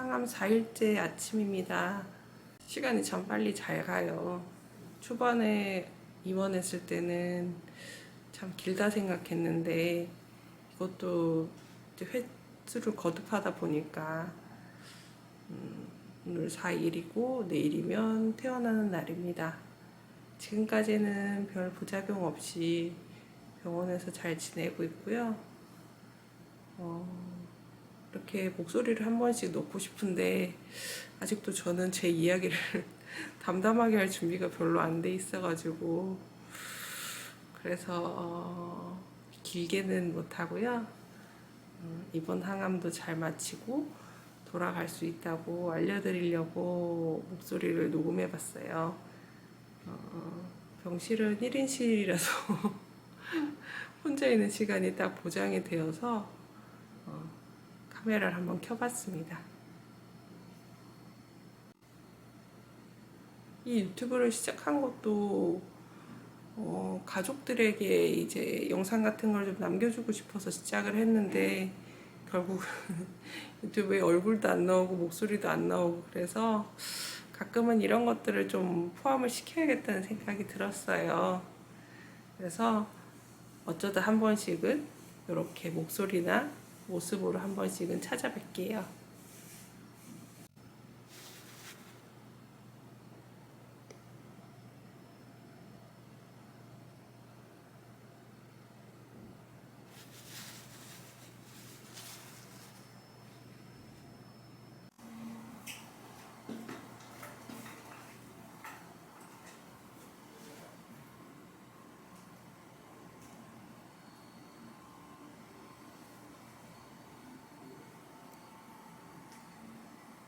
항암 4일째 아침입니다. 시간이 참 빨리 잘 가요. 초반에 입원했을 때는 참 길다 생각했는데 이것도 이제 횟수를 거듭하다 보니까 음, 오늘 4일이고 내일이면 퇴원하는 날입니다. 지금까지는 별 부작용 없이 병원에서 잘 지내고 있고요. 어, 이렇게 목소리를 한 번씩 넣고 싶은데 아직도 저는 제 이야기를 담담하게 할 준비가 별로 안 돼 있어가지고 그래서 어, 길게는 못 하고요. 음, 이번 항암도 잘 마치고 돌아갈 수 있다고 알려드리려고 목소리를 녹음해봤어요. 어, 병실은 1인실이라서 혼자 있는 시간이 딱 보장이 되어서 어, 카메라를 한번 켜봤습니다. 이 유튜브를 시작한 것도 어, 가족들에게 이제 영상 같은 걸 좀 남겨주고 싶어서 시작을 했는데 결국 유튜브에 얼굴도 안 나오고 목소리도 안 나오고 그래서 가끔은 이런 것들을 좀 포함을 시켜야겠다는 생각이 들었어요. 그래서 어쩌다 한 번씩은 이렇게 목소리나 모습으로 한 번씩은 찾아뵐게요.